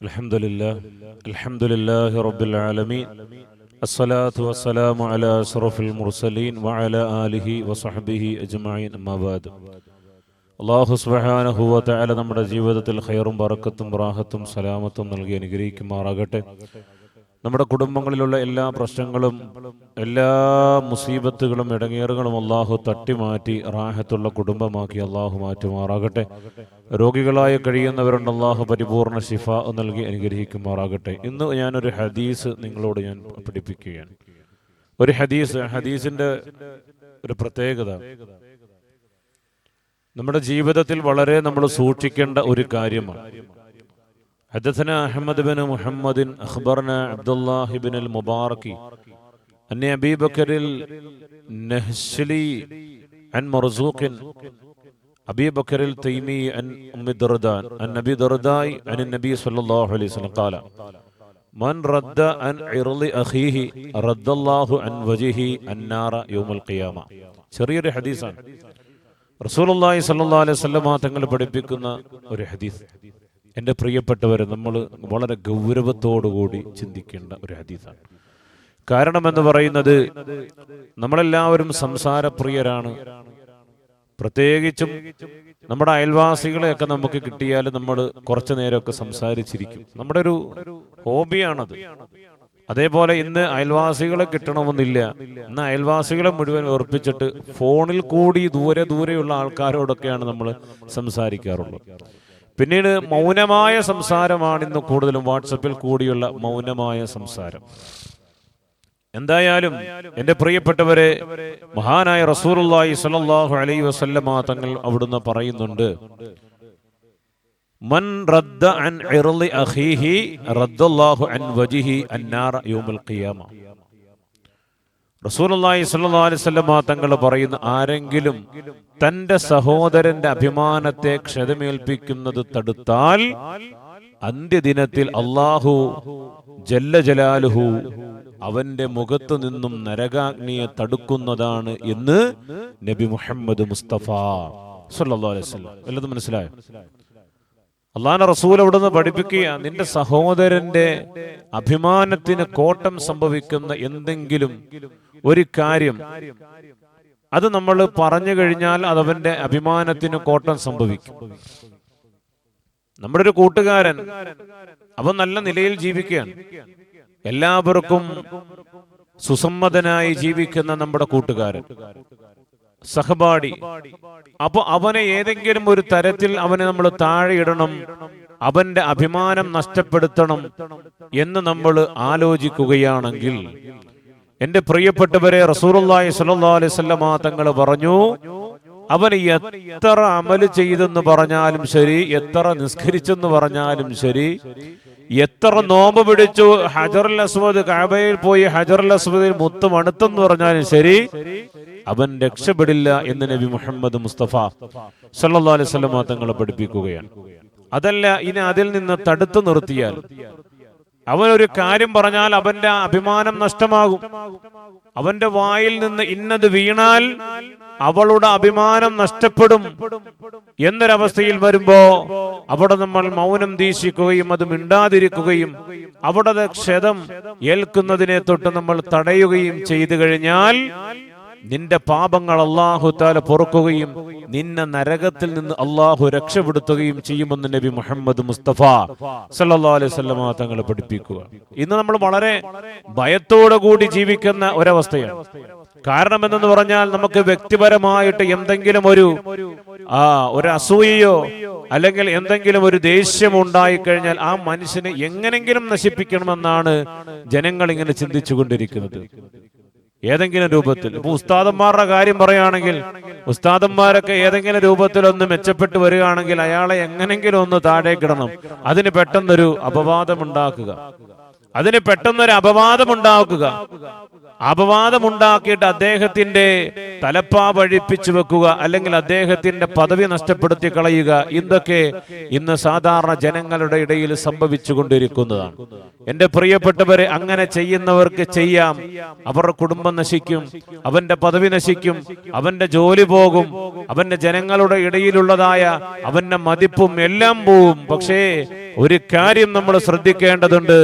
الحمد لله الحمد لله رب العالمين الصلاة والسلام على أشرف المرسلين وعلى آله وصحبه أجمعين أما بعد അള്ളാഹു സുബ്ഹാനഹു വ തആല നമ്മുടെ ജീവിതത്തിൽ ഖൈറും ബറക്കത്തും റാഹത്തും സലാമത്തും നൽകി അനുഗ്രഹിക്കുമാറാകട്ടെ നമ്മുടെ കുടുംബങ്ങളിലുള്ള എല്ലാ പ്രശ്നങ്ങളും എല്ലാ മുസീബത്തുകളും ഇടങ്ങേറുകളും അള്ളാഹു തട്ടിമാറ്റി റാഹത്തുള്ള കുടുംബമാക്കി അള്ളാഹു മാറ്റുമാറാകട്ടെ. രോഗികളായി കഴിയുന്നവരുണ്ട് അള്ളാഹു പരിപൂർണ ശിഫ നൽകി അനുഗ്രഹിക്കുമാറാകട്ടെ. ഇന്ന് ഞാനൊരു ഹദീസ് നിങ്ങളോട് ഞാൻ പഠിപ്പിക്കുകയാണ്. ഒരു ഹദീസ് ഹദീസിന്റെ ഒരു പ്രത്യേകത. നമ്മുടെ ജീവിതത്തിൽ വളരെ നമ്മൾ സൂക്ഷിക്കേണ്ട ഒരു കാര്യമാണ്. حدثنا أحمد بن محمد أخبرنا عبد الله بن المبارك أن أبي بكر النهشلي عن مرزوق أبي بكر التيمي عن أم دردان عن أبي درداء عن النبي صلى الله عليه وسلم قال من رد عن عرض أخيه رد الله عن وجهه النار يوم القيامة ചെറിയൊരു ഹദീസാണ് റസൂലുള്ളാഹി സ്വല്ലല്ലാഹു അലൈഹി വസല്ലമ തങ്ങൾ പഠിപ്പിക്കുന്ന ഒരു ഹദീസ് എന്റെ പ്രിയപ്പെട്ടവർ നമ്മൾ വളരെ ഗൗരവത്തോടുകൂടി ചിന്തിക്കേണ്ട ഒരു ഹദീസാണ്. കാരണം എന്ന് പറയുന്നത് നമ്മളെല്ലാവരും സംസാരപ്രിയരാണ്. പ്രത്യേകിച്ചും നമ്മുടെ അയൽവാസികളെയൊക്കെ നമുക്ക് കിട്ടിയാൽ നമ്മൾ കുറച്ചു നേരമൊക്കെ സംസാരിച്ചിരിക്കും. നമ്മുടെ ഒരു ഹോബിയാണത്. അതേപോലെ ഇന്ന് അയൽവാസികളെ കിട്ടണമെന്നില്ല. ഇന്ന് അയൽവാസികളെ മുഴുവൻ ഉറപ്പിച്ചിട്ട് ഫോണിൽ കൂടി ദൂരെ ദൂരെയുള്ള ആൾക്കാരോടൊക്കെയാണ് നമ്മൾ സംസാരിക്കാറുള്ളത്. പിന്നീട് മൗനമായ സംസാരമാണ് ഇന്ന് കൂടുതലും വാട്സപ്പിൽ കൂടിയുള്ള മൗനമായ സംസാരം. എന്തായാലും എന്റെ പ്രിയപ്പെട്ടവരെ മഹാനായ റസൂലുള്ളാഹി സ്വല്ലല്ലാഹു അലൈഹി വസല്ലമ തങ്ങൾ അവിടുന്ന് പറയുന്നുണ്ട് മൻ റദ്ദ അൻ അഖീഹി റദ്ദല്ലാഹു അൻ വജിഹി അന്നാർ യൗമുൽ ഖിയാമ. അലൈഹി വസല്ലമ തങ്ങൾ പറയുന്ന ആരെങ്കിലും തന്റെ സഹോദരന്റെ അഭിമാനത്തെ ക്ഷതമേൽപ്പിക്കുന്നത് തടുത്താൽ അന്ത്യദിനത്തിൽ അള്ളാഹു ജല്ല ജലാലുഹു അവന്റെ മുഖത്തു നിന്നും നരകാഗ്നിയെ തടുക്കുന്നതാണ് എന്ന് നബി മുഹമ്മദ് മുസ്തഫ അലൈഹി വല്ലതും മനസ്സിലായോ? അള്ളാഹ് റസൂൽ അവിടുന്ന് പഠിപ്പിക്കുക നിന്റെ സഹോദരന്റെ അഭിമാനത്തിന് കോട്ടം സംഭവിക്കുന്ന എന്തെങ്കിലും ഒരു കാര്യം അത് നമ്മൾ പറഞ്ഞു കഴിഞ്ഞാൽ അത് അവന്റെ അഭിമാനത്തിന് കോട്ടം സംഭവിക്കും. നമ്മുടെ ഒരു കൂട്ടുകാരൻ അവൻ നല്ല നിലയിൽ ജീവിക്കുകയാണ്. എല്ലാവർക്കും സുസമ്മതനായി ജീവിക്കുന്ന നമ്മുടെ കൂട്ടുകാരൻ സഹപാഠി. അപ്പൊ അവനെ ഏതെങ്കിലും ഒരു തരത്തിൽ അവനെ നമ്മൾ താഴെ ഇടണം അവന്റെ അഭിമാനം നഷ്ടപ്പെടുത്തണം എന്ന് നമ്മൾ ആലോചിക്കുകയാണെങ്കിൽ എന്റെ പ്രിയപ്പെട്ടവരെ റസൂറുല്ലാഹി സ്വല്ലല്ലാഹു അലൈഹി വസല്ലമ തങ്ങൾ പറഞ്ഞു അവൻ എത്ര അമൽ ചെയ്തെന്ന് പറഞ്ഞാലും ശരി എത്ര നിസ്കരിച്ചെന്ന് പറഞ്ഞാലും ശരി എത്ര നോമ്പ് പിടിച്ചു ഹജറുൽ അസ്മദ് കാബയിൽ പോയി ഹജറുൽ അസ്മദിൽ മുത്ത് മണുത്തെന്ന് പറഞ്ഞാലും ശരി അവൻ രക്ഷപ്പെടില്ല എന്ന് നബി മുഹമ്മദ് മുസ്തഫ സല്ലാ അലൈഹി വസല്ലമ തങ്ങളെ പഠിപ്പിക്കുകയാണ്. അതല്ല ഇനി അതിൽ നിന്ന് തടുത്തു നിർത്തിയാൽ അവൻ ഒരു കാര്യം പറഞ്ഞാൽ അവന്റെ അഭിമാനം നഷ്ടമാകും. അവന്റെ വായിൽ നിന്ന് ഇന്നത് വീണാൽ അവളുടെ അഭിമാനം നഷ്ടപ്പെടും എന്നൊരവസ്ഥയിൽ വരുമ്പോ അവിടെ നമ്മൾ മൗനം ദീശിക്കുകയും അത് മിണ്ടാതിരിക്കുകയും അവിടെ ക്ഷതം ഏൽക്കുന്നതിനെ തൊട്ട് നമ്മൾ തടയുകയും ചെയ്തു കഴിഞ്ഞാൽ നിന്റെ പാപങ്ങൾ അള്ളാഹു താല പൊറുക്കുകയും നിന്നെ നരകത്തിൽ നിന്ന് അള്ളാഹു രക്ഷപ്പെടുത്തുകയും ചെയ്യുമെന്ന് നബി മുഹമ്മദ് മുസ്തഫ സല്ലാ അലൈഹി വസല്ലമ തങ്ങൾ പഠിപ്പിക്കുക. ഇന്ന് നമ്മൾ വളരെ ഭയത്തോടു കൂടി ജീവിക്കുന്ന ഒരവസ്ഥയാണ്. കാരണം എന്തെന്ന് പറഞ്ഞാൽ നമുക്ക് വ്യക്തിപരമായിട്ട് എന്തെങ്കിലും ഒരു ആ ഒരു അസൂയയോ അല്ലെങ്കിൽ എന്തെങ്കിലും ഒരു ദേഷ്യം ഉണ്ടായി കഴിഞ്ഞാൽ ആ മനുഷ്യനെ എങ്ങനെങ്കിലും നശിപ്പിക്കണമെന്നാണ് ജനങ്ങൾ ഇങ്ങനെ ചിന്തിച്ചു കൊണ്ടിരിക്കുന്നത്. ഏതെങ്കിലും രൂപത്തിൽ. ഇപ്പൊ ഉസ്താദന്മാരുടെ കാര്യം പറയുകയാണെങ്കിൽ ഉസ്താദന്മാരൊക്കെ ഏതെങ്കിലും രൂപത്തിൽ ഒന്ന് മെച്ചപ്പെട്ട് വരികയാണെങ്കിൽ അയാളെ എങ്ങനെങ്കിലും ഒന്ന് താഴേക്കിടണം അതിന് പെട്ടെന്നൊരു അപവാദം ഉണ്ടാക്കുക അതിന് പെട്ടെന്നൊരു അപവാദം ഉണ്ടാക്കുക അപവാദം ഉണ്ടാക്കിയിട്ട് അദ്ദേഹത്തിന്റെ തലപ്പാ വഴിപ്പിച്ചു വെക്കുക അല്ലെങ്കിൽ അദ്ദേഹത്തിന്റെ പദവി നഷ്ടപ്പെടുത്തി കളയുക ഇതൊക്കെ ഇന്ന് സാധാരണ ജനങ്ങളുടെ ഇടയിൽ സംഭവിച്ചു കൊണ്ടിരിക്കുന്നതാണ് എന്റെ പ്രിയപ്പെട്ടവരെ അങ്ങനെ ചെയ്യുന്നവർക്ക് ചെയ്യാം. അവരുടെ കുടുംബം നശിക്കും അവന്റെ പദവി നശിക്കും അവന്റെ ജോലി പോകും അവന്റെ ജനങ്ങളുടെ ഇടയിലുള്ളതായ അവന്റെ മതിപ്പും എല്ലാം പോവും. പക്ഷേ ഒരു കാര്യം നമ്മൾ ശ്രദ്ധിക്കേണ്ടതുണ്ട്.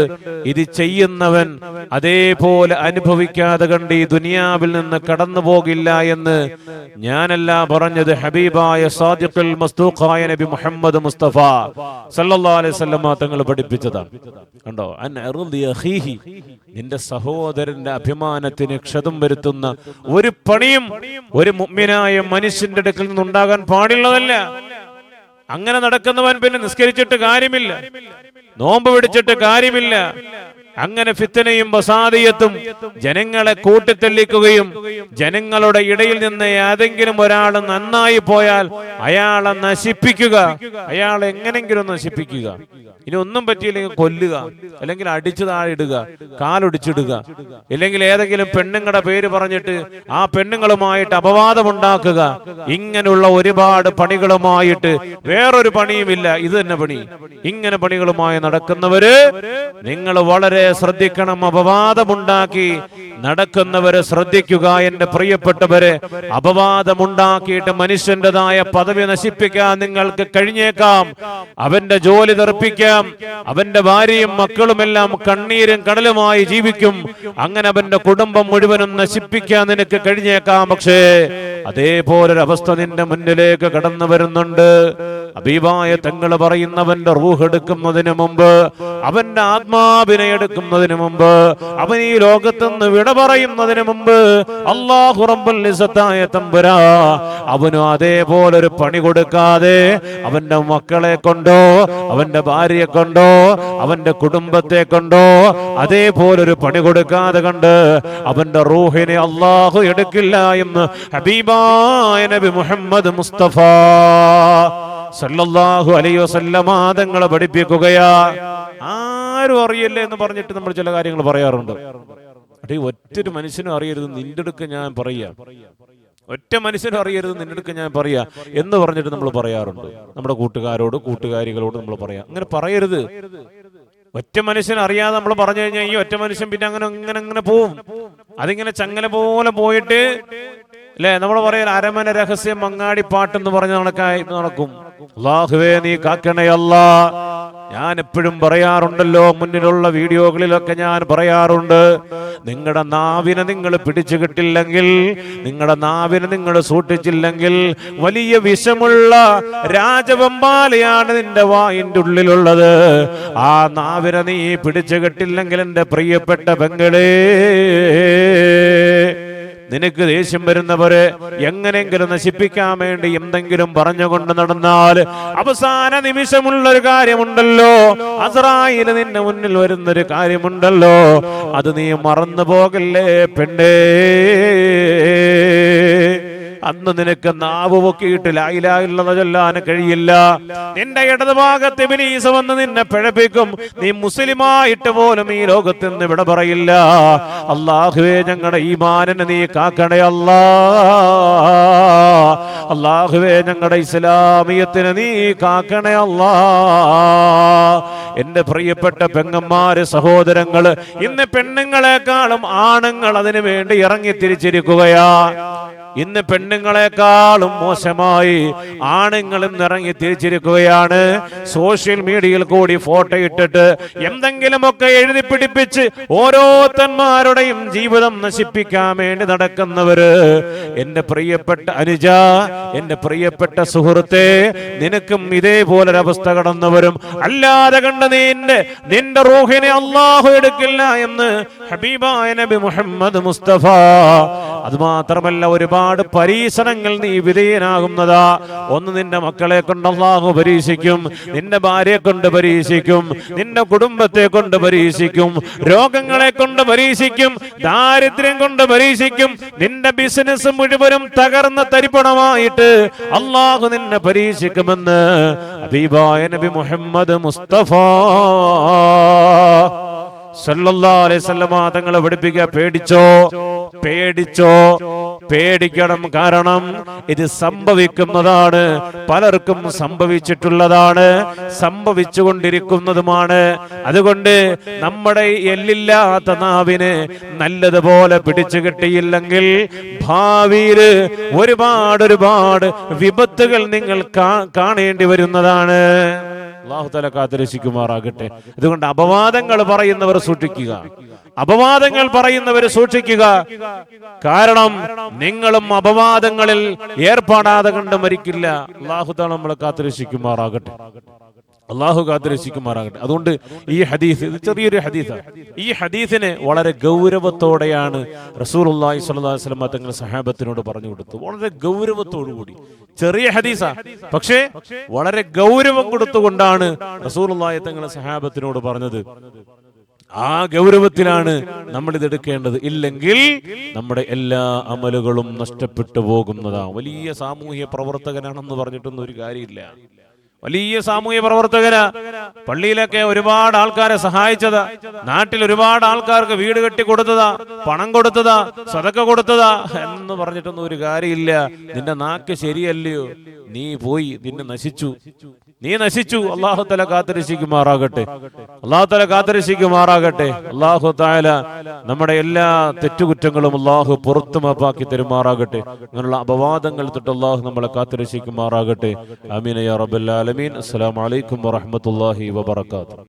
ഇത് ചെയ്യുന്നവൻ അതേപോലെ അനുഭവിക്കാതെ കണ്ട് ഈ ദുനിയാവിൽ നിന്ന് കടന്നു പോകില്ല എന്ന് ഞാനല്ല പറഞ്ഞത്. ഹബീബായ സാദിഖുൽ മസ്തൂഖായ നബി മുഹമ്മദ് മുസ്തഫ സല്ലല്ലാഹു അലൈഹി വസല്ലമ തങ്ങൾ പഠിപ്പിച്ചതാണ്. കണ്ടോ? അൻ അഖീഹി. നിന്റെ സഹോദരന്റെ അഭിമാനത്തിന് ക്ഷതം വരുത്തുന്ന ഒരു പണിയും ഒരു മുഅ്മിനായ മനുഷ്യന്റെ അടുക്കൽ നിന്നുണ്ടാകാൻ പാടുള്ളതല്ല അങ്ങനെ നടക്കുന്നവൻ പിന്നെ നിസ്കരിച്ചിട്ട് കാര്യമില്ല. നോമ്പ് പിടിച്ചിട്ട് കാര്യമില്ല. അങ്ങനെ ഫിത്തനയും വസാദിയത്തും ജനങ്ങളെ കൂട്ടിത്തെല്ലിക്കുകയും ജനങ്ങളുടെ ഇടയിൽ നിന്ന് ഏതെങ്കിലും ഒരാൾ നന്നായി പോയാൽ അയാളെ നശിപ്പിക്കുക അയാളെ എങ്ങനെങ്കിലും നശിപ്പിക്കുക. ഇനി ഒന്നും പറ്റിയില്ലെങ്കിൽ കൊല്ലുക അല്ലെങ്കിൽ അടിച്ചു താഴെ ഇടുക കാലൊടിച്ചിടുക. ഇല്ലെങ്കിൽ ഏതെങ്കിലും പെണ്ണുങ്ങളുടെ പേര് പറഞ്ഞിട്ട് ആ പെണ്ണുങ്ങളുമായിട്ട് അപവാദമുണ്ടാക്കുക. ഇങ്ങനെയുള്ള ഒരുപാട് പണികളുമായിട്ട് വേറൊരു പണിയുമില്ല. ഇത് തന്നെ പണി. ഇങ്ങനെ പണികളുമായി നടക്കുന്നവര് നിങ്ങൾ വളരെ ശ്രദ്ധിക്കണം അപവാദമുണ്ടാക്കി നടക്കുന്നവരെ ശ്രദ്ധിക്കുക എന്റെ പ്രിയപ്പെട്ടവരെ. അപവാദമുണ്ടാക്കിയിട്ട് മനുഷ്യന്റേതായ പദവി നശിപ്പിക്കാൻ നിങ്ങൾക്ക് കഴിഞ്ഞേക്കാം. അവന്റെ ജോലി തെറിപ്പിക്കാം. അവന്റെ ഭാര്യയും മക്കളുമെല്ലാം കണ്ണീരും കടലുമായി ജീവിക്കും. അങ്ങനെ അവന്റെ കുടുംബം മുഴുവനും നശിപ്പിക്കാൻ നിനക്ക് കഴിഞ്ഞേക്കാം. പക്ഷേ അതേപോലൊരു അവസ്ഥ നിന്റെ മുന്നിലേക്ക് കടന്നു വരുന്നുണ്ട്. അബീബായ തങ്ങൾ പറയുന്നവന്റെ റൂഹ് എടുക്കുന്നതിന് മുമ്പ് അവന്റെ ആത്മാവിനെ എടുക്കുന്നതിന് മുമ്പ് അവൻ ഈ ലോകത്തുനിന്ന് വിട പറയുന്നതിന് മുമ്പ് അള്ളാഹു റബ്ബുൽ ഇസ്സത്തായ തമ്പുരാ അവനും അതേപോലൊരു പണി കൊടുക്കാതെ അവന്റെ മക്കളെ കൊണ്ടോ അവന്റെ ഭാര്യയെ കൊണ്ടോ അവന്റെ കുടുംബത്തെ കൊണ്ടോ അതേപോലൊരു പണി കൊടുക്കാതെ കണ്ട് അവന്റെ റൂഹിനെ അള്ളാഹു എടുക്കില്ല എന്ന് ഹബീബായ നബി മുഹമ്മദ് മുസ്തഫ. സല്ലല്ലാഹു അലൈഹി വസല്ലമ തങ്ങളെ പഠിപ്പിക്കുകയാ. ആരും അറിയില്ല എന്ന് പറഞ്ഞിട്ട് നമ്മൾ ചില കാര്യങ്ങൾ പറയാറുണ്ട്. അടേ ഒറ്റൊരു മനുഷ്യനും അറിയരുത് നിന്റെ അടുക്ക് ഞാൻ പറയാ. ഒറ്റ മനുഷ്യനും അറിയരുത് നിന്റെ അടുക്ക് ഞാൻ പറയാ എന്ന് പറഞ്ഞിട്ട് നമ്മൾ പറയാറുണ്ട്. നമ്മുടെ കൂട്ടുകാരോട് കൂട്ടുകാരികളോട് നമ്മൾ പറയാം. അങ്ങനെ പറയരുത്. ഒറ്റ മനുഷ്യൻ അറിയാതെ നമ്മൾ പറഞ്ഞു കഴിഞ്ഞാൽ ഈ ഒറ്റ മനുഷ്യൻ പിന്നെ അങ്ങനെ അങ്ങനെ അങ്ങനെ പോവും. അതിങ്ങനെ ചങ്ങല പോലെ പോയിട്ട് അല്ലെ? നമ്മൾ പറയാൻ അരമന രഹസ്യം മങ്ങാടി പാട്ടെന്ന് പറഞ്ഞ നടക്കായി നടക്കും. അള്ളാഹുവേ നീ കാക്കണയല്ല ഞാൻ എപ്പോഴും പറയാറുണ്ടല്ലോ മുന്നിലുള്ള വീഡിയോകളിലൊക്കെ ഞാൻ പറയാറുണ്ട്. നിങ്ങളുടെ നാവിനെ നിങ്ങൾ പിടിച്ചു കിട്ടില്ലെങ്കിൽ നിങ്ങളുടെ നാവിനെ നിങ്ങൾ സൂക്ഷിച്ചില്ലെങ്കിൽ വലിയ വിഷമുള്ള രാജവെമ്പാലയാണ് നിന്റെ വായിന്റെ ഉള്ളിലുള്ളത്. ആ നാവിനെ നീ പിടിച്ചു കിട്ടില്ലെങ്കിൽ എന്റെ പ്രിയപ്പെട്ട പെങ്ങളേ. നിനക്ക് ദേഷ്യം വരുന്നവരെ എങ്ങനെങ്കിലും നശിപ്പിക്കാൻ വേണ്ടി എന്തെങ്കിലും പറഞ്ഞുകൊണ്ട് നടന്നാൽ അവസാന നിമിഷമുള്ള ഒരു കാര്യമുണ്ടല്ലോ. അസറായിൽ നിന്റെ മുന്നിൽ വരുന്നൊരു കാര്യമുണ്ടല്ലോ. അത് നീ മറന്നു പോകല്ലേ പെണ്ണേ? അന്ന് നിനക്ക് നാവ് പൊക്കിയിട്ട് ലായിലായില്ലെന്ന് ചൊല്ലാൻ കഴിയില്ല. നിന്റെ ഇടതുഭാഗത്ത് ഇബ്ലീസ് വന്ന് നിന്നെ പിഴപ്പിക്കും. നീ മുസ്ലിമായിട്ട് പോലും ഈ ലോകത്ത് നിന്ന് വിട പറയില്ല. അള്ളാഹുവേ ഞങ്ങളുടെ ഈമാനിനെ നീ കാക്കണേ അല്ലാ. അള്ളാഹുവേ ഞങ്ങളുടെ ഇസ്ലാമിയത്തിന് നീ കാക്കണേ അല്ലാ. എന്റെ പ്രിയപ്പെട്ട പെങ്ങന്മാര് സഹോദരങ്ങൾ ഇന്ന് പെണ്ണുങ്ങളെക്കാളും ആണുങ്ങൾ അതിനു വേണ്ടി ഇറങ്ങി തിരിച്ചിരിക്കുകയാ. ഇന്ന് പെണ്ണുങ്ങളെക്കാളും മോശമായി ആണുങ്ങളും ഇറങ്ങി തിരിച്ചിരിക്കുകയാണ്. സോഷ്യൽ മീഡിയയിൽ കൂടി ഫോട്ടോ ഇട്ടിട്ട് എന്തെങ്കിലുമൊക്കെ എഴുതി പിടിപ്പിച്ച് ഓരോരുത്തന്മാരുടെയും ജീവിതം നശിപ്പിക്കാൻ വേണ്ടി നടക്കുന്നവര്. എന്റെ പ്രിയപ്പെട്ട അനുജ എന്റെ പ്രിയപ്പെട്ട സുഹൃത്തെ നിനക്കും ഇതേപോലൊരവസ്ഥ കടന്നു വരും. അല്ലാതെ കണ്ട നിന്റെ നിന്റെ റൂഹിനെ അള്ളാഹു എടുക്കില്ല എന്ന് ഹബീബായ നബി മുഹമ്മദ് മുസ്തഫ അത് മാത്രമല്ല ഒരുപാട് പരീക്ഷണങ്ങൾ നീ വിധേയനാകുന്നതാ. ഒന്ന് നിന്റെ മക്കളെ കൊണ്ട് അള്ളാഹു പരീക്ഷിക്കും നിന്റെ ഭാര്യയെ കൊണ്ട് പരീക്ഷിക്കും നിന്റെ കുടുംബത്തെ കൊണ്ട് പരീക്ഷിക്കും രോഗങ്ങളെ കൊണ്ട് പരീക്ഷിക്കും ദാരിദ്ര്യം കൊണ്ട് പരീക്ഷിക്കും നിന്റെ ബിസിനസ് മുഴുവനും തകർന്ന തരിപ്പണമായിട്ട് അള്ളാഹു നിന്നെ പരീക്ഷിക്കുമെന്ന് ഹബീബായ നബി മുഹമ്മദ് മുസ്തഫ. തങ്ങളെ പഠിപ്പിക്കുക. പേടിച്ചോ? പേടിച്ചോ? പേടിക്കണം. കാരണം ഇത് സംഭവിക്കുന്നതാണ്. പലർക്കും സംഭവിച്ചിട്ടുള്ളതാണ്. സംഭവിച്ചുകൊണ്ടിരിക്കുന്നതുമാണ്. അതുകൊണ്ട് നമ്മുടെ എല്ലില്ലാത്ത നാവിന് നല്ലതുപോലെ പിടിച്ചു കിട്ടിയില്ലെങ്കിൽ ഭാവിയിൽ ഒരുപാട് ഒരുപാട് വിപത്തുകൾ നിങ്ങൾ കാണേണ്ടി വരുന്നതാണ്. അള്ളാഹു തല കാത്തിരക്ഷിക്കുമാറാകട്ടെ. അതുകൊണ്ട് അപവാദങ്ങൾ പറയുന്നവർ സൂക്ഷിക്കുക. അപവാദങ്ങൾ പറയുന്നവർ സൂക്ഷിക്കുക. കാരണം നിങ്ങളും അപവാദങ്ങളിൽ ഏർപ്പാടാതെ കണ്ട് മരിക്കില്ല. അള്ളാഹുതല നമ്മളെ കാത്തിരക്ഷിക്കുമാറാകട്ടെ. അള്ളാഹു കാത്തിരക്ഷിക്കുമാറാകട്ടെ. അതുകൊണ്ട് ഈ ഹദീസ് ഇത് ചെറിയൊരു ഹദീസാണ്. ഈ ഹദീസിനെ വളരെ ഗൗരവത്തോടെയാണ് റസൂൽ അള്ളാഹി വസല്ലം തങ്ങൾ സഹാബത്തിനോട് പറഞ്ഞു കൊടുത്തു വളരെ ഗൗരവത്തോടു കൂടി ചെറിയ ഹദീസാ. പക്ഷേ വളരെ ഗൗരവം കൊടുത്തുകൊണ്ടാണ് റസൂൽ അള്ളാഹി തങ്ങൾ സഹാബത്തിനോട് പറഞ്ഞത്. ആ ഗൗരവത്തിലാണ് നമ്മൾ ഇത് എടുക്കേണ്ടത്. ഇല്ലെങ്കിൽ നമ്മുടെ എല്ലാ അമലുകളും നഷ്ടപ്പെട്ടു പോകുന്നതാണ് വലിയ സാമൂഹ്യ പ്രവർത്തകനാണെന്ന് പറഞ്ഞിട്ടൊന്നും ഒരു കാര്യമില്ല. വലിയ സാമൂഹ്യ പ്രവർത്തകന പള്ളിയിലൊക്കെ ഒരുപാട് ആൾക്കാരെ സഹായിച്ചത് നാട്ടിൽ ഒരുപാട് ആൾക്കാർക്ക് വീട് കെട്ടി കൊടുത്തതാ പണം കൊടുത്തതാ സതക്ക കൊടുത്തതാ എന്ന് പറഞ്ഞിട്ടൊന്നും ഒരു കാര്യമില്ല. നിന്റെ നാക്ക് ശരിയല്ലയോ? നീ പോയി നിന്നെ നശിച്ചു. നീ നശിച്ചു. അള്ളാഹു തല കാത്തിരക്ഷിക്കുമാറാകട്ടെ. അള്ളാഹു തല കാത്തിരക്ഷിക്കുമാറാകട്ടെ. അള്ളാഹു താല നമ്മുടെ എല്ലാ തെറ്റുകുറ്റങ്ങളും അള്ളാഹു പുറത്തു മാപ്പാക്കി തരുമാറാകട്ടെ. അങ്ങനെയുള്ള അപവാദങ്ങൾ തൊട്ട് അള്ളാഹു നമ്മളെ കാത്തിരക്ഷിക്കുമാറാകട്ടെ. അമീൻ യാ റബ്ബൽ ആലമീൻ. അസ്സലാമു അലൈക്കും വറഹ്മത്തുള്ളാഹി വബറകാതുഹു.